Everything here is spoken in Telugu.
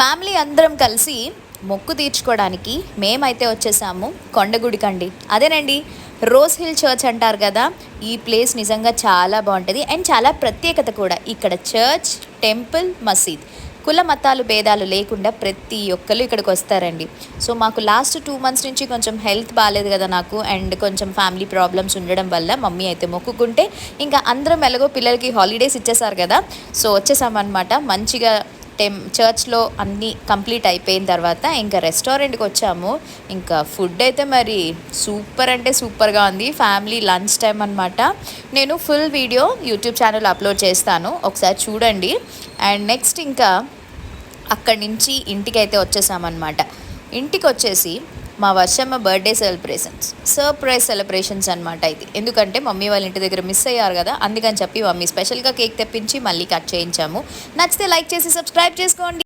ఫ్యామిలీ అందరం కలిసి మొక్కు తీర్చుకోవడానికి మేమైతే వచ్చేసాము కొండగుడికండి. అదేనండి రోజ్ హిల్ చర్చ్ అంటారు కదా ఈ ప్లేస్ నిజంగా చాలా బాగుంటుంది. అండ్ చాలా ప్రత్యేకత కూడా ఇక్కడ చర్చ్ టెంపుల్ మసీద్. కుల మతాలు భేదాలు లేకుండా ప్రతి ఒక్కరు ఇక్కడికి వస్తారండి. సో మాకు లాస్ట్ టూ మంత్స్ నుంచి కొంచెం హెల్త్ బాగాలేదు కదా నాకు అండ్ కొంచెం ఫ్యామిలీ ప్రాబ్లమ్స్ ఉండడం వల్ల మమ్మీ అయితే మొక్కుకుంటే ఇంకా అందరం ఎలాగో పిల్లలకి హాలిడేస్ ఇచ్చేసారు కదా. సో వచ్చేసామన్నమాట. మంచిగా టెం చర్చ్లో అన్నీ కంప్లీట్ అయిపోయిన తర్వాత ఇంకా రెస్టారెంట్కి వచ్చాము. ఇంకా ఫుడ్ అయితే మరి సూపర్ అంటే సూపర్గా ఉంది. ఫ్యామిలీ లంచ్ టైం అనమాట నేను full video YouTube channel upload చేస్తాను. ఒకసారి చూడండి. అండ్ నెక్స్ట్ ఇంకా అక్కడి నుంచి ఇంటికి అయితే వచ్చేసామన్నమాట. ఇంటికి వచ్చేసి మా Varshamma birthday celebrations surprise celebrations అనమాట ఇది. ఎందుకంటే మమ్మీ వాళ్ళ ఇంటి దగ్గర మిస్ అయ్యారు కదా అందుకని చెప్పి మమ్మీ స్పెషల్గా కేక్ తెప్పించి మళ్ళీ కట్ చేయించాము. నచ్చితే లైక్ చేసి సబ్స్క్రైబ్ చేసుకోండి.